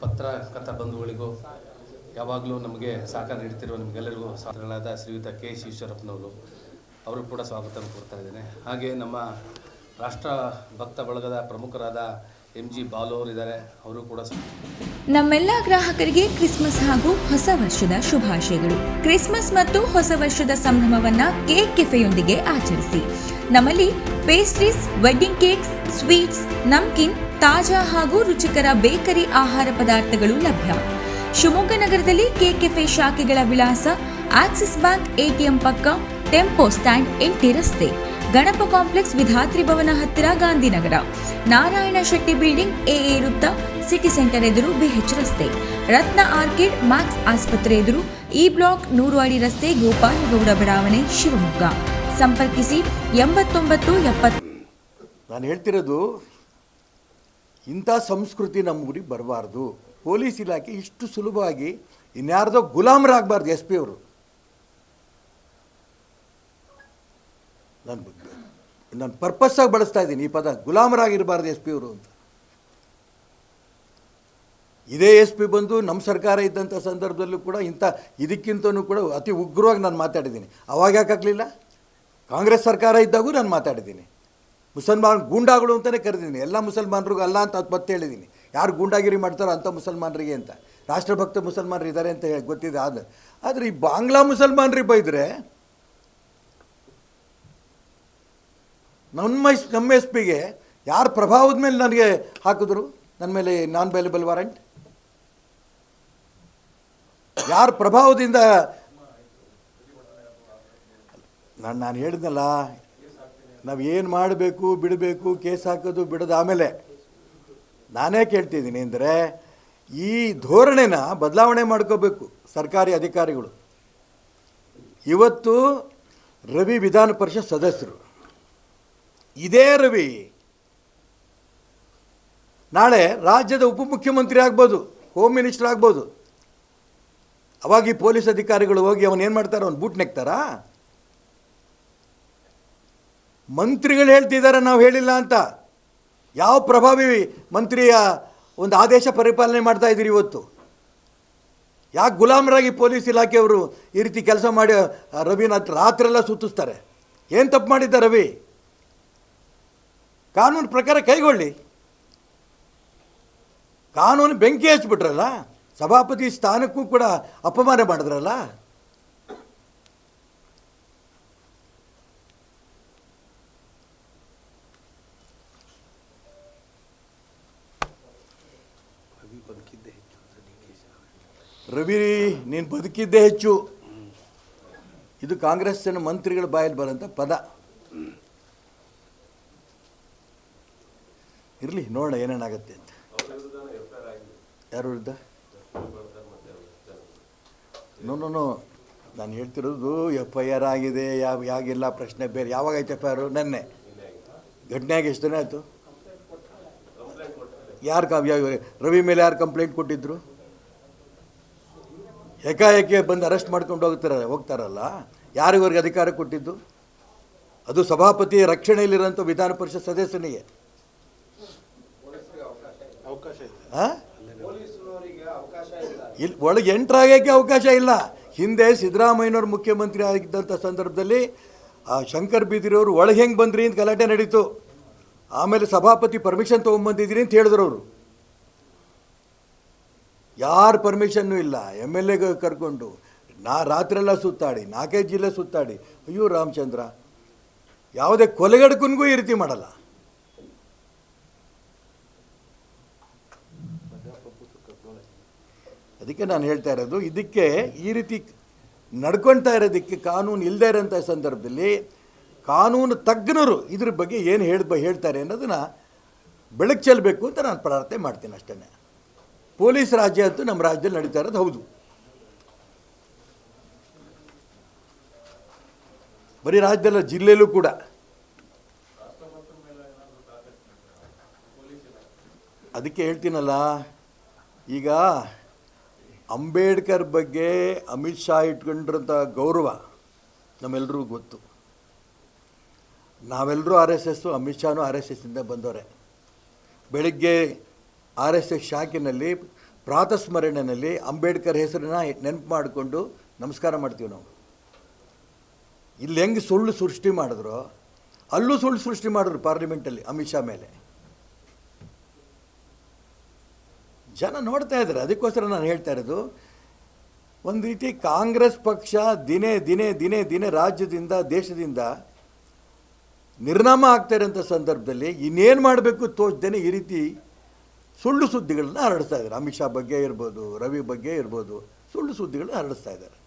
ಪತ್ರಕರ್ತ ಬಂಧುಗಳಿಗೂ ಯಾವಾಗಲೂ ನಮಗೆ ಸಹಕಾರ ನೀಡ್ತಿರುವ ನಿಮಗೆಲ್ಲರಿಗೂ ಸಾಧನಗಳಾದ ಶ್ರೀಯುತ ಕೆ ಎಸ್ ಈಶ್ವರಪ್ಪನವರು ಅವರು ಕೂಡ ಸ್ವಾಗತವನ್ನು ಕೊಡ್ತಾ ಇದ್ದೇನೆ. ಹಾಗೆ ನಮ್ಮ ರಾಷ್ಟ್ರ ಭಕ್ತ ಬಳಗದ ಪ್ರಮುಖರಾದ ಎಂ ಜಿ ಬಾಲು ಅವರು ಇದ್ದಾರೆ, ಅವರು ಕೂಡ ನಮ್ಮೆಲ್ಲ ಗ್ರಾಹಕರಿಗೆ ಕ್ರಿಸ್ಮಸ್ ಹಾಗೂ ಹೊಸ ವರ್ಷದ ಶುಭಾಶಯಗಳು. ಕ್ರಿಸ್ಮಸ್ ಮತ್ತು ಹೊಸ ವರ್ಷದ ಸಂಭ್ರಮವನ್ನ ಕೇಕ್ ಕೆಫೆಯೊಂದಿಗೆ ಆಚರಿಸಿ. ನಮ್ಮಲ್ಲಿ pastries wedding cakes sweets namkeen ತಾಜಾ ಹಾಗೂ ರುಚಿಕರ ಬೇಕರಿ ಆಹಾರ ಪದಾರ್ಥಗಳು ಲಭ್ಯ. ಶಿವಮೊಗ್ಗ ನಗರದಲ್ಲಿ ಕೆಕೆಫೆ ಕೆಫೆ ಶಾಖೆಗಳ ವಿಳಾಸ ಆಕ್ಸಿಸ್ ಬ್ಯಾಂಕ್ ಎಟಿಎಂ ಪಕ್ಕ ಟೆಂಪೋ ಸ್ಟ್ಯಾಂಡ್ ಎಂಟಿ ರಸ್ತೆ. ಗಣಪ ಕಾಂಪ್ಲೆಕ್ಸ್ ವಿಧಾತ್ರಿ ಭವನ ಹತ್ತಿರ ಗಾಂಧಿನಗರ. ನಾರಾಯಣ ಶೆಟ್ಟಿ ಬಿಲ್ಡಿಂಗ್ ಎಎ ವೃತ್ತ ಸಿಟಿ ಸೆಂಟರ್ ಎದುರು ಬಿಹೆಚ್ ರಸ್ತೆ. ರತ್ನ ಆರ್ಕಿಡ್ ಮ್ಯಾಕ್ಸ್ ಆಸ್ಪತ್ರೆ ಎದುರು ಇ ಬ್ಲಾಕ್ ನೂರು ಅಡಿ ರಸ್ತೆ ಗೋಪಾಲಗೌಡ ಬಡಾವಣೆ ಶಿವಮೊಗ್ಗ. ಸಂಪರ್ಕಿಸಿ ಎಂಬತ್ತೊಂಬತ್ತು ಎಪ್ಪತ್ತು ನಾನು ಹೇಳ್ತಿರೋದು ಇಂಥ ಸಂಸ್ಕೃತಿ ನಮ್ಮ ಊರಿಗೆ ಬರಬಾರ್ದು. ಪೊಲೀಸ್ ಇಲಾಖೆ ಇಷ್ಟು ಸುಲಭವಾಗಿ ಇನ್ಯಾರ್ದೋ ಗುಲಾಮರಾಗಬಾರ್ದು ಎಸ್ ಪಿ ಅವರು. ನಾನು ನಾನು ಪರ್ಪಸ್ಸಾಗಿ ಬಳಸ್ತಾ ಇದ್ದೀನಿ ಈ ಪದ, ಗುಲಾಮರಾಗಿರಬಾರ್ದು ಎಸ್ ಪಿ ಅವರು ಅಂತ. ಇದೇ ಎಸ್ ಪಿ ಬಂದು ನಮ್ಮ ಸರ್ಕಾರ ಇದ್ದಂಥ ಸಂದರ್ಭದಲ್ಲೂ ಕೂಡ ಇಂಥ ಇದಕ್ಕಿಂತನೂ ಕೂಡ ಅತಿ ಉಗ್ರವಾಗಿ ನಾನು ಮಾತಾಡಿದ್ದೀನಿ. ಅವಾಗ ಯಾಕಾಗಲಿಲ್ಲ ಕಾಂಗ್ರೆಸ್ ಸರ್ಕಾರ ಇದ್ದಾಗೂ ನಾನು ಮಾತಾಡಿದ್ದೀನಿ. ಮುಸಲ್ಮಾನ್ ಗೂಂಡಾಗಳು ಅಂತಲೇ ಕರೆದಿದ್ದೀನಿ. ಎಲ್ಲ ಮುಸಲ್ಮಾನರಿಗೂ ಅಲ್ಲ ಅಂತ ಅದು ಮತ್ತೆ ಹೇಳಿದ್ದೀನಿ. ಯಾರು ಗೂಂಡಾಗಿರಿ ಮಾಡ್ತಾರೋ ಅಂಥ ಮುಸಲ್ಮಾನರಿಗೆ ಅಂತ. ರಾಷ್ಟ್ರಭಕ್ತ ಮುಸಲ್ಮಾನರು ಇದ್ದಾರೆ ಅಂತ ಹೇಳಿ ಗೊತ್ತಿದೆ ಆದ ಆದರೆ ಈ ಬಾಂಗ್ಲಾ ಮುಸಲ್ಮಾನರಿಗೆ ಬೈದರೆ ನಮ್ಮ ನಮ್ಮ ಎಸ್ ಪಿಗೆ ಯಾರ ಪ್ರಭಾವದ ಮೇಲೆ ನನಗೆ ಹಾಕಿದ್ರು? ನನ್ನ ಮೇಲೆ ನಾನ್ ಅವೈಲೇಬಲ್ ವಾರಂಟ್ ಯಾರ ಪ್ರಭಾವದಿಂದ ನಾನು ನಾನು ಹೇಳಿದ್ನಲ್ಲ ನಾವು ಏನು ಮಾಡಬೇಕು, ಬಿಡಬೇಕು, ಕೇಸ್ ಹಾಕೋದು, ಬಿಡೋದು ಆಮೇಲೆ ನಾನೇ ಕೇಳ್ತಿದ್ದೀನಿ ಅಂದರೆ ಈ ಧೋರಣೆನ ಬದಲಾವಣೆ ಮಾಡ್ಕೋಬೇಕು ಸರ್ಕಾರಿ ಅಧಿಕಾರಿಗಳು. ಇವತ್ತು ರವಿ ವಿಧಾನ ಪರಿಷತ್ ಸದಸ್ಯರು. ಇದೇ ರವಿ. ನಾಳೆ ರಾಜ್ಯದ ಉಪಮುಖ್ಯಮಂತ್ರಿ ಆಗ್ಬೋದು ಹೋಮ್ ಮಿನಿಸ್ಟರ್ ಆಗ್ಬೋದು. ಅವಾಗ ಪೊಲೀಸ್ ಅಧಿಕಾರಿಗಳು ಹೋಗಿ ಅವನೇನು ಮಾಡ್ತಾರೆ ಅವ್ನು ಬೂಟ್ ನೆಕ್ತಾರಾ? ಮಂತ್ರಿಗಳು ಹೇಳ್ತಿದ್ದಾರೆ, ನಾವು ಹೇಳಿಲ್ಲ ಅಂತ. ಯಾವ ಪ್ರಭಾವಿ ಮಂತ್ರಿಯ ಒಂದು ಆದೇಶ ಪರಿಪಾಲನೆ ಮಾಡ್ತಾ ಇದ್ದೀರಿ ಇವತ್ತು? ಯಾಕೆ ಗುಲಾಮರಾಗಿ ಪೊಲೀಸ್ ಇಲಾಖೆಯವರು ಈ ರೀತಿ ಕೆಲಸ ಮಾಡಿ ರವಿನ ರಾತ್ರೆಲ್ಲ ಸುತ್ತಿಸ್ತಾರೆ? ಏನು ತಪ್ಪು ಮಾಡಿದ್ದ ರವಿ? ಕಾನೂನು ಪ್ರಕಾರ ಕೈಗೊಳ್ಳಿ. ಕಾನೂನು ಬೆಂಕಿ ಹಚ್ಬಿಟ್ರಲ್ಲ ಸಭಾಪತಿ ಸ್ಥಾನಕ್ಕೂ ಕೂಡ ಅಪಮಾನ ಮಾಡಿದ್ರಲ್ಲ. ರವಿ ನೀನು ಬದುಕಿದ್ದೇ ಹೆಚ್ಚು. ಇದು ಕಾಂಗ್ರೆಸ್ಸಿನ ಮಂತ್ರಿಗಳ ಬಾಯಲ್ಲಿ ಬರೋಂಥ ಪದ. ಇರಲಿ, ನೋಡೋಣ ಏನೇನಾಗತ್ತೆ ಅಂತ. ಯಾರು ವಿರುದ್ಧ? ನೋ ನಾನು ಹೇಳ್ತಿರೋದು ಎಫ್ ಐ ಆರ್ ಆಗಿದೆ, ಯಾವ ಯಾಗಿಲ್ಲ ಪ್ರಶ್ನೆ ಬೇರೆ, ಯಾವಾಗ ಆಯ್ತು ಎಫ್ ಐ ಆರು ನೆನ್ನೆ. ಘಟನೆ ಆಗಿ ಎಷ್ಟು ದಿನ ಆಯಿತು? ಯಾರು ಕಾವ್ಯ ರವಿ ಮೇಲೆ ಯಾರು ಕಂಪ್ಲೇಂಟ್ ಕೊಟ್ಟಿದ್ರು? ಏಕಾಏಕಿ ಬಂದು ಅರೆಸ್ಟ್ ಮಾಡ್ಕೊಂಡು ಹೋಗ್ತಾರ ಹೋಗ್ತಾರಲ್ಲ? ಯಾರಿವರೆಗೆ ಅಧಿಕಾರ ಕೊಟ್ಟಿದ್ದು? ಅದು ಸಭಾಪತಿ ರಕ್ಷಣೆಯಲ್ಲಿರೋಂಥ ವಿಧಾನ ಪರಿಷತ್ ಸದಸ್ಯನಿಗೆ. ಒಳಗೆ ಇಲ್ಲಿ. ಒಳಗೆ ಎಂಟ್ರಾಗಕ್ಕೆ ಅವಕಾಶ ಇಲ್ಲ. ಹಿಂದೆ ಸಿದ್ದರಾಮಯ್ಯನವ್ರು ಮುಖ್ಯಮಂತ್ರಿ ಆಗಿದ್ದಂಥ ಸಂದರ್ಭದಲ್ಲಿ ಆ ಶಂಕರ್ ಬೀದಿರವರು ಒಳಗೆ ಹೆಂಗೆ ಬಂದ್ರಿ? ಅಂತ ಗಲಾಟೆ ನಡೀತು. ಆಮೇಲೆ ಸಭಾಪತಿ ಪರ್ಮಿಷನ್ ತೊಗೊಂಬಂದಿದ್ದೀರಿ ಅಂತ ಹೇಳಿದ್ರು ಅವರು. ಯಾರ ಪರ್ಮಿಷನ್ನು ಇಲ್ಲ ಎಂ ಎಲ್ ಎಗೆ ಕರ್ಕೊಂಡು, ನಾ ರಾತ್ರೆಲ್ಲ ಸುತ್ತಾಡಿ, ನಾಲ್ಕೈದು ಜಿಲ್ಲೆ ಸುತ್ತಾಡಿ, ಅಯ್ಯೋ ರಾಮಚಂದ್ರ, ಯಾವುದೇ ಕೊಲೆಗಡ್ಕುನ್ಗೂ ಈ ರೀತಿ ಮಾಡಲ್ಲ. ಅದಕ್ಕೆ ನಾನು ಹೇಳ್ತಾ ಇರೋದು, ಇದಕ್ಕೆ ಈ ರೀತಿ ನಡ್ಕೊಳ್ತಾ ಇರೋದಕ್ಕೆ ಕಾನೂನು ಇಲ್ಲದೇ ಇರೋಂಥ ಸಂದರ್ಭದಲ್ಲಿ ಕಾನೂನು ತಜ್ಞರು ಇದ್ರ ಬಗ್ಗೆ ಏನು ಹೇಳ್ ಹೇಳ್ತಾರೆ ಅನ್ನೋದನ್ನು ಬೆಳಕು ಚೆಲ್ಲಬೇಕು ಅಂತ ನಾನು ಪ್ರಾರ್ಥನೆ ಮಾಡ್ತೀನಿ ಅಷ್ಟೇ ಪೊಲೀಸ್ ರಾಜ್ಯ ಅಂತೂ ನಮ್ಮ ರಾಜ್ಯದಲ್ಲಿ ನಡೀತಾ ಇರೋದು ಹೌದು. ಬರೀ ರಾಜ್ಯದಲ್ಲ, ಜಿಲ್ಲೆಯಲ್ಲೂ ಕೂಡ. ಅದಕ್ಕೆ ಹೇಳ್ತೀನಲ್ಲ, ಈಗ ಅಂಬೇಡ್ಕರ್ ಬಗ್ಗೆ ಅಮಿತ್ ಶಾ ಇಟ್ಕೊಂಡಿರೋಂಥ ಗೌರವ ನಮ್ಮೆಲ್ಲರಿಗೂ ಗೊತ್ತು. ನಾವೆಲ್ಲರೂ ಆರ್ ಎಸ್ ಎಸ್ಸು, ಅಮಿತ್ ಶಾನು ಆರ್ ಎಸ್ ಎಸ್ಸಿಂದ ಬಂದವರೆ. ಬೆಳಿಗ್ಗೆ ಆರ್ ಎಸ್ ಎಸ್ ಶಾಖಿನಲ್ಲಿ, ಪ್ರಾತಸ್ಮರಣೆಯಲ್ಲಿ ಅಂಬೇಡ್ಕರ್ ಹೆಸರನ್ನ ನೆನಪು ಮಾಡಿಕೊಂಡು ನಮಸ್ಕಾರ ಮಾಡ್ತೀವಿ ನಾವು. ಇಲ್ಲಿ ಹೆಂಗೆ ಸುಳ್ಳು ಸೃಷ್ಟಿ ಮಾಡಿದ್ರು, ಅಲ್ಲೂ ಸುಳ್ಳು ಸೃಷ್ಟಿ ಮಾಡಿದ್ರು ಪಾರ್ಲಿಮೆಂಟಲ್ಲಿ ಅಮಿತ್ ಶಾ ಮೇಲೆ. ಜನ ನೋಡ್ತಾ ಇದ್ದಾರೆ, ಅದಕ್ಕೋಸ್ಕರ ನಾನು ಹೇಳ್ತಾ ಇರೋದು, ಒಂದು ರೀತಿ ಕಾಂಗ್ರೆಸ್ ಪಕ್ಷ ದಿನೇ ದಿನೇ ದಿನೇ ದಿನೇ ರಾಜ್ಯದಿಂದ, ದೇಶದಿಂದ ನಿರ್ನಾಮ ಆಗ್ತಾ ಇರೋಂಥ ಸಂದರ್ಭದಲ್ಲಿ ಇನ್ನೇನು ಮಾಡಬೇಕು ತೋಚ್ದೇನೆ ಈ ರೀತಿ ಸುಳ್ಳು ಸುದ್ದಿಗಳನ್ನ ಹರಡಿಸ್ತಾ ಇದ್ದಾರೆ. ಅಮಿತ್ ಶಾ ಬಗ್ಗೆ ಇರ್ಬೋದು, ರವಿ ಬಗ್ಗೆ ಇರ್ಬೋದು ಸುಳ್ಳು ಸುದ್ದಿಗಳನ್ನ ಹರಡಿಸ್ತಾ ಇದ್ದಾರೆ.